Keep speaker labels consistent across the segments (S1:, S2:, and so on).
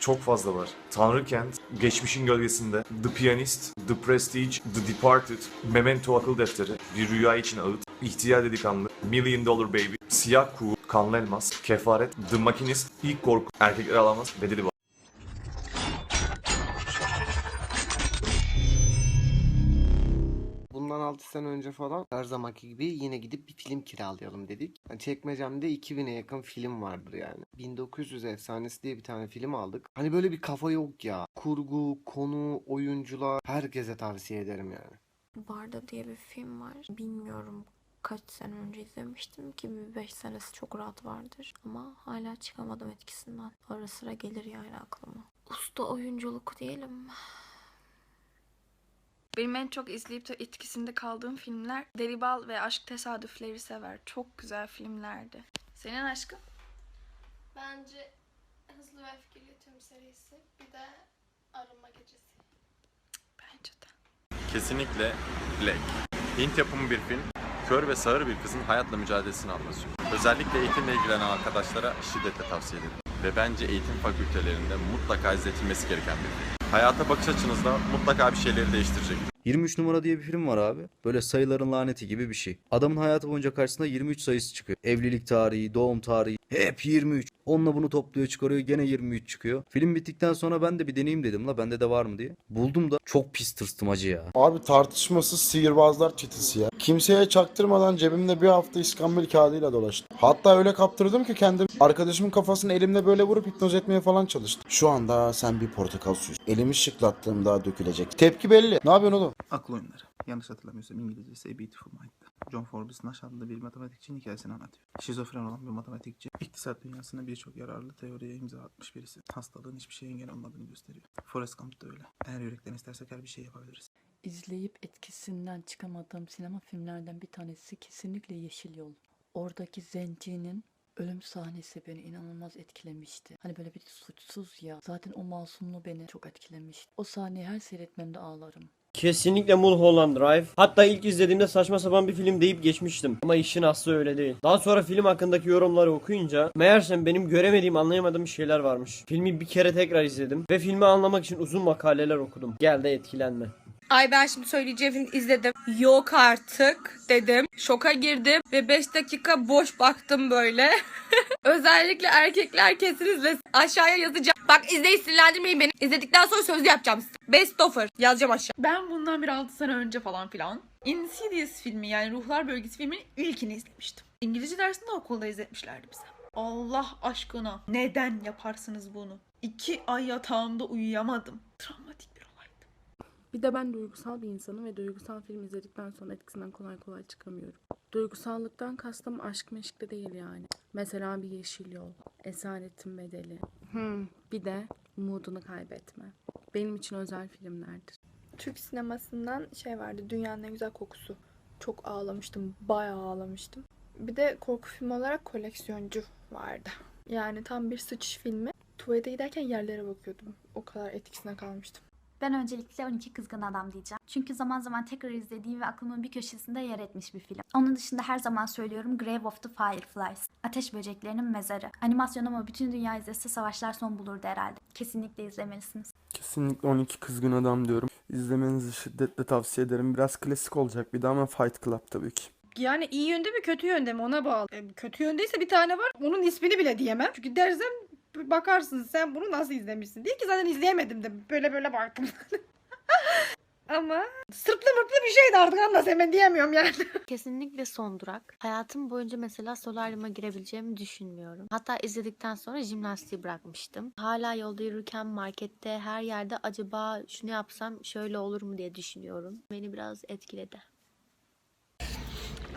S1: Çok fazla var. Tanrı Kent, Geçmişin Gölgesinde, The Pianist, The Prestige, The Departed, Memento Akıl Defteri, Bir Rüya için Ağıt, İhtiyar Delikanlı, Million Dollar Baby, Siyah Kuğu, Kanlı Elmas, Kefaret, The Machinist, İlk Korku, Erkekler Alamaz, Bedeli Var.
S2: Bundan 6 sene önce falan her zamanki gibi yine gidip bir film kiralayalım dedik. Yani çekmecemde 2000'e yakın film vardır yani. 1900 Efsanesi diye bir tane film aldık. Hani böyle bir kafa yok ya. Kurgu, konu, oyuncular herkese tavsiye ederim yani.
S3: Barda diye bir film var. Bilmiyorum kaç sene önce izlemiştim ki bir 5 senesi çok rahat vardır. Ama hala çıkamadım etkisinden. Ara sıra gelir yani aklıma. Usta oyunculuk diyelim.
S4: Benim en çok izleyip de etkisinde kaldığım filmler Deribal ve Aşk Tesadüfleri Sever. Çok güzel filmlerdi. Senin aşkın?
S5: Bence Hızlı ve Öfkeli tüm serisi bir de Arınma Gecesi.
S4: Bence de.
S6: Kesinlikle Black. Hint yapımı bir film, kör ve sağır bir kızın hayatla mücadelesini anlatıyor. Özellikle eğitimle ilgilenen arkadaşlara şiddetle tavsiye ederim. Ve bence eğitim fakültelerinde mutlaka izletilmesi gereken bir film. Hayata bakış açınızda mutlaka bir şeyleri değiştirecek.
S7: 23 numara diye bir film var abi. Böyle sayıların laneti gibi bir şey. Adamın hayatı boyunca karşısına 23 sayısı çıkıyor. Evlilik tarihi, doğum tarihi hep 23. Onunla bunu topluyor çıkarıyor gene 23 çıkıyor. Film bittikten sonra ben de bir deneyeyim dedim la bende de var mı diye. Buldum da çok pis tırstım acı ya.
S8: Abi tartışmasız sihirbazlar çetesi ya. Kimseye çaktırmadan cebimde bir hafta iskambil kağıdıyla dolaştım. Hatta öyle kaptırdım ki kendim arkadaşımın kafasını elimle böyle vurup hipnoz etmeye falan çalıştım. Şu anda sen bir portakal suyu. Elimi şıklattığımda dökülecek. Tepki belli. Ne yapıyorsun oğlum?
S9: Akıl oyunları. Yanlış hatırlamıyorsam İngilizcesi A Beautiful Mind'dı. John Forbes Nash adlı bir matematikçinin hikayesini anlatıyor. Şizofren olan bir matematikçi, iktisat dünyasına birçok yararlı teoriye imza atmış birisi. Hastalığın hiçbir şeye engel olmadığını gösteriyor. Forrest Gump da öyle. Eğer yürekten istersek her bir şey yapabiliriz.
S10: İzleyip etkisinden çıkamadığım sinema filmlerden bir tanesi kesinlikle Yeşil Yol. Oradaki zencinin ölüm sahnesi beni inanılmaz etkilemişti. Hani böyle bir suçsuz ya. Zaten o masumluğu beni çok etkilemişti. O sahneyi her seyretmemde ağlarım.
S11: Kesinlikle Mulholland Drive. Hatta ilk izlediğimde saçma sapan bir film deyip geçmiştim. Ama işin aslı öyle değil. Daha sonra film hakkındaki yorumları okuyunca meğersem benim göremediğim anlayamadığım şeyler varmış. Filmi bir kere tekrar izledim ve filmi anlamak için uzun makaleler okudum. Gel de etkilenme.
S4: Ay ben şimdi söyleyeceğimi izledim. Yok artık dedim. Şoka girdim ve 5 dakika boş baktım böyle. Özellikle erkekler kesin izlesin. Aşağıya yazacağım. Bak izleyin sinirlendirmeyin beni. İzledikten sonra sözlü yapacağım. Best offer yazacağım aşağı.
S12: Ben bundan bir 6 sene önce falan filan Insidious filmi yani Ruhlar Bölgesi filminin ilkini izlemiştim. İngilizce dersinde okulda izletmişlerdi bize. Allah aşkına neden yaparsınız bunu? İki ay yatağımda uyuyamadım. Travmatik bir
S13: de ben duygusal bir insanım ve duygusal film izledikten sonra etkisinden kolay kolay çıkamıyorum. Duygusallıktan kastım aşk meşk de değil yani. Mesela bir yeşil yol, esaretin bedeli. Hmm, bir de umudunu kaybetme. Benim için özel filmlerdir.
S3: Türk sinemasından şey vardı. Dünyanın en güzel kokusu. Çok ağlamıştım. Bayağı ağlamıştım. Bir de korku filmi olarak koleksiyoncu vardı. Yani tam bir sıçış filmi. Tuvalete giderken yerlere bakıyordum. O kadar etkisine kalmıştım.
S5: Ben öncelikle 12 Kızgın Adam diyeceğim. Çünkü zaman zaman tekrar izlediğim ve aklımın bir köşesinde yer etmiş bir film. Onun dışında her zaman söylüyorum Grave of the Fireflies. Ateş böceklerinin mezarı. Animasyon ama bütün dünya izlese savaşlar son bulurdu herhalde. Kesinlikle izlemelisiniz.
S9: Kesinlikle 12 kızgın adam diyorum. İzlemenizi şiddetle tavsiye ederim. Biraz klasik olacak bir de ama Fight Club tabii ki.
S12: Yani iyi yönde mi kötü yönde mi ona bağlı. E, kötü yöndeyse bir tane var. Onun ismini bile diyemem. Çünkü dersem bakarsın sen bunu nasıl izlemişsin. Değil ki zaten izleyemedim de böyle böyle baktım. Ama sırtlı mırtlı bir şeydi artık anla hemen diyemiyorum yani.
S3: Kesinlikle son durak. Hayatım boyunca mesela solaryuma girebileceğimi düşünmüyorum. Hatta izledikten sonra jimnastiği bırakmıştım. Hala yolda yürürken markette her yerde acaba şunu yapsam şöyle olur mu diye düşünüyorum. Beni biraz etkiledi.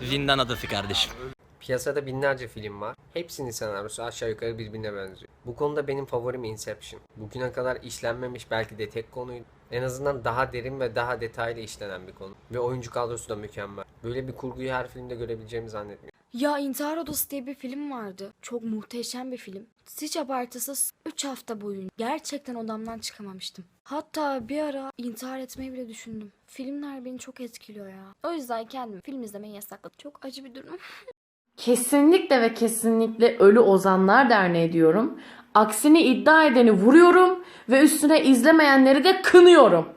S11: Zindan Adası kardeşim.
S2: Piyasada binlerce film var. Hepsinin senaryosu aşağı yukarı birbirine benziyor. Bu konuda benim favorim Inception. Bugüne kadar işlenmemiş belki de tek konuydu. En azından daha derin ve daha detaylı işlenen bir konu. Ve oyuncu kadrosu da mükemmel. Böyle bir kurguyu her filmde görebileceğimi zannetmiyorum.
S13: Ya İntihar Odası diye bir film vardı. Çok muhteşem bir film. Hiç abartısız 3 hafta boyunca gerçekten odamdan çıkamamıştım. Hatta bir ara intihar etmeyi bile düşündüm. Filmler beni çok etkiliyor ya. O yüzden kendim film izlemeyi yasakladım. Çok acı bir durum.
S14: Kesinlikle ve kesinlikle Ölü Ozanlar Derneği diyorum. Aksini iddia edeni vuruyorum ve üstüne izlemeyenleri de kınıyorum.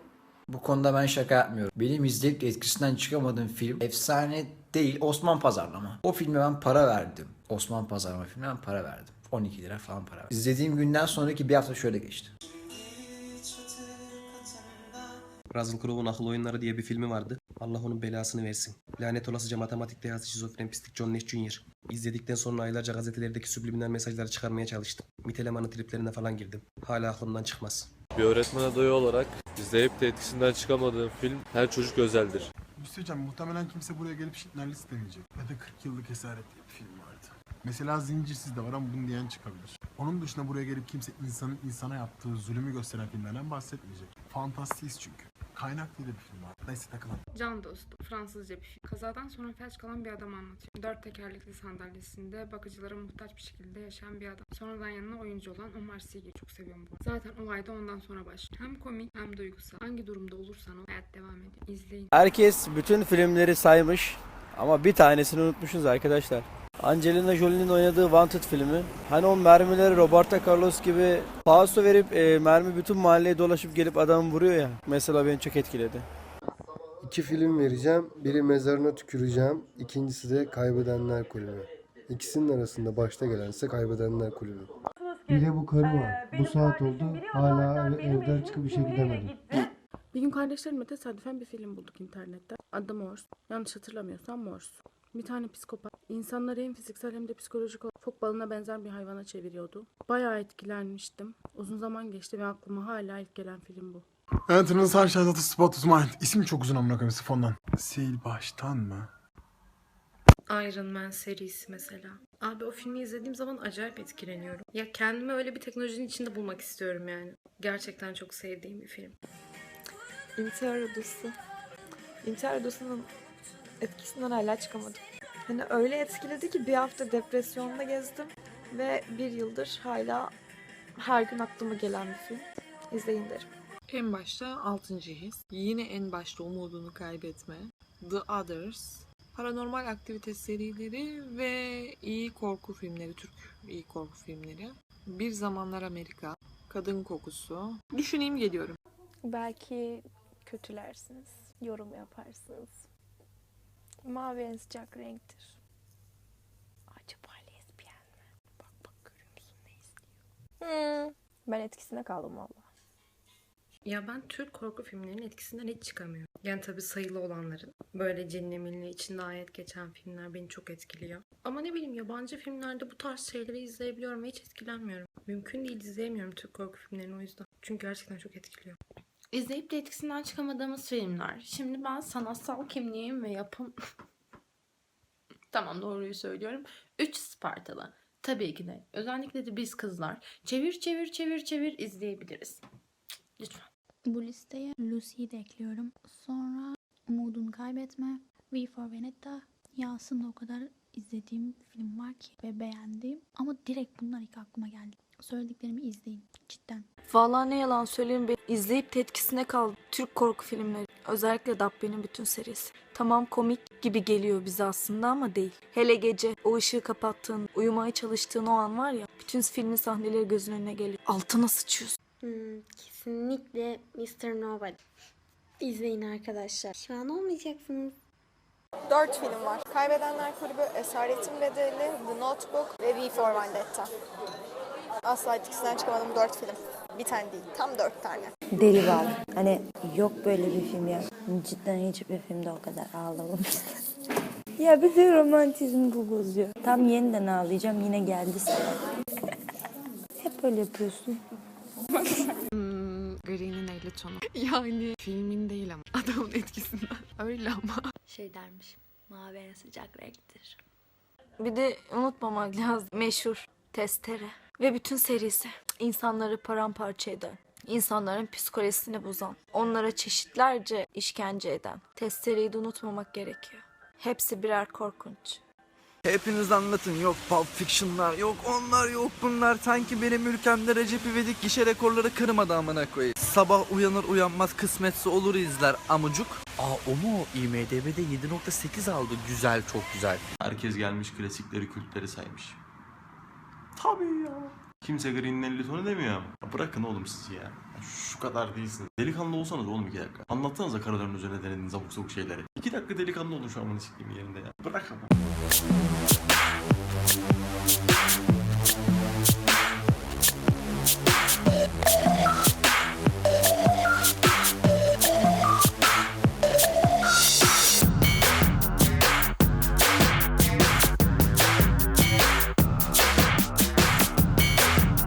S15: Bu konuda ben şaka yapmıyorum. Benim izleyip de etkisinden çıkamadığım film efsane değil Osman Pazarlama. O filme ben para verdim. Osman Pazarlama filmine ben para verdim. 12 lira falan para verdim. İzlediğim günden sonraki bir hafta şöyle geçti.
S16: Russell Crowe'un Akıl Oyunları diye bir filmi vardı. Allah onun belasını versin. Lanet olasıca matematik dehası şizofren pislik John Nash Jr. İzledikten sonra aylarca gazetelerdeki subliminal mesajları çıkarmaya çalıştım. Miteleman'ın triplerine falan girdim. Hala aklımdan çıkmaz.
S17: Bir öğretmen adayı olarak izleyip de etkisinden çıkamadığım film Her Çocuk Özeldir.
S9: Bir şey. Muhtemelen kimse buraya gelip Schindler List demeyecek. Ya da 40 yıllık esaret diye bir film vardı. Mesela Zincirsiz de var ama bunu diyen çıkabilir. Onun dışında buraya gelip kimse insanın insana yaptığı zulümü gösteren filmlerden bahsetmeyecek. Fantastist çünkü. Kaynak diye de bir film var. Neyse takılalım.
S18: Can dostum, Fransızca bir film. Kazadan sonra felç kalan bir adam anlatıyor. Dört tekerlekli sandalyesinde bakıcılara muhtaç bir şekilde yaşayan bir adam. Sonradan yanına oyuncu olan Omar Sy'yi çok seviyorum bu. Zaten olay da ondan sonra başlıyor. Hem komik hem duygusal. Hangi durumda olursan ol, hayat devam ediyor. İzleyin.
S11: Herkes bütün filmleri saymış ama bir tanesini unutmuşuz arkadaşlar. Angelina Jolie'nin oynadığı Wanted filmi. Hani o mermileri Roberto Carlos gibi paso verip e, mermi bütün mahalleye dolaşıp gelip adamı vuruyor ya. Mesela beni çok etkiledi.
S5: İki film vereceğim. Biri mezarına tüküreceğim. İkincisi de kaybedenler kulübü. İkisinin arasında başta gelense kaybedenler kulübü. Bir de bu karı var. Bu saat oldu. Hala evden çıkıp işe gidemedi.
S18: Bir gün kardeşlerimle tesadüfen bir film bulduk internette. Adı Morse. Yanlış hatırlamıyorsam Morse. Bir tane psikopat insanları hem fiziksel hem de psikolojik olarak fok balına benzer bir hayvana çeviriyordu. Bayağı etkilenmiştim. Uzun zaman geçti ve aklıma hala ilk gelen film bu.
S9: Anthony Sunshine of the Spotless Mind. İsim çok uzun amına koyayım fondan. Sil baştan mı?
S19: Iron Man serisi mesela. Abi o filmi izlediğim zaman acayip etkileniyorum. Ya kendimi öyle bir teknolojinin içinde bulmak istiyorum yani. Gerçekten çok sevdiğim bir film.
S4: İntihar Odası. İntihar Odası'nın etkisinden hala çıkamadım. Hani öyle etkiledi ki bir hafta depresyonda gezdim ve bir yıldır hala her gün aklıma gelen bir film. İzleyin derim.
S20: En başta 6. his, yine en başta umudunu kaybetme, The Others, paranormal aktivite serileri ve iyi korku filmleri, Türk iyi korku filmleri. Bir Zamanlar Amerika, Kadın Kokusu. Düşüneyim geliyorum.
S21: Belki kötülersiniz, yorum yaparsınız. Mavi en sıcak renktir. Acaba lezbiyen mi? Bak bak görüyor ne istiyor? Hmm, ben etkisine kaldım valla.
S19: Ya ben Türk korku filmlerinin etkisinden hiç çıkamıyorum. Yani tabii sayılı olanların. Böyle cinli minli içinde ayet geçen filmler beni çok etkiliyor. Ama ne bileyim yabancı filmlerde bu tarz şeyleri izleyebiliyorum ve hiç etkilenmiyorum. Mümkün değil izleyemiyorum Türk korku filmlerini o yüzden. Çünkü gerçekten çok etkiliyor.
S22: İzleyip de etkisinden çıkamadığımız filmler. Şimdi ben sanatsal kimliğim ve yapım... tamam doğruyu söylüyorum. 3 Spartalı. Tabii ki de. Özellikle de biz kızlar. Çevir çevir çevir çevir izleyebiliriz. Lütfen.
S23: Bu listeye Lucy'yi de ekliyorum. Sonra Umudunu Kaybetme, V for Vendetta. Ya aslında o kadar izlediğim film var ki ve beğendiğim ama direkt bunlar ilk aklıma geldi. Söylediklerimi izleyin cidden.
S21: Vallahi ne yalan söyleyeyim ben izleyip de etkisine kaldım. Türk korku filmleri. Özellikle Dabbe'nin bütün serisi. Tamam komik gibi geliyor bize aslında ama değil. Hele gece o ışığı kapattığın, uyumaya çalıştığın o an var ya bütün filmin sahneleri gözünün önüne geliyor. Altına sıçıyorsun.
S24: Hmm, kesinlikle Mr. Nobody. İzleyin arkadaşlar. Şu an olmayacaksınız.
S25: Dört film var. Kaybedenler Kulübü, Esaretin Bedeli, The Notebook ve V for Vendetta. Asla etkisinden çıkamadığım dört film. Bir tane değil, tam dört tane.
S26: Deli Bal. Hani yok böyle bir film ya. Cidden hiçbir filmde o kadar ağlamamıştım. ya bütün romantizmi bu bozuyor. Tam yeniden ağlayacağım yine geldi sıra. Hep böyle yapıyorsun.
S20: Hmm, Green'in 50 tonu. Yani filmin değil ama adamın etkisinden. Öyle ama.
S21: Şey dermiş. Mavi en sıcak renktir. Bir de unutmamak lazım. Meşhur testere. Ve bütün serisi. İnsanları paramparça eden. insanların psikolojisini bozan. Onlara çeşitlerce işkence eden. Testereyi de unutmamak gerekiyor. Hepsi birer korkunç.
S27: Hepiniz anlatın yok Pulp Fiction'lar yok onlar yok bunlar sanki benim ülkemde Recep İvedik gişe rekorları kırmadı amına koyayım. Sabah uyanır uyanmaz kısmetse olur izler amucuk. Aa o mu? IMDB'de 7.8 aldı. Güzel çok güzel.
S6: Herkes gelmiş klasikleri kültleri saymış. Tabii ya. Kimse Green'in 50 tonu demiyor. Ya bırakın oğlum siz ya. Şu kadar değilsiniz. Delikanlı olsanız oğlum iki dakika. Anlatsanıza karıların üzerine denediğiniz abuk sabuk şeyleri. İki dakika delikanlı olun şu an siktiğim yerinde ya. Bırak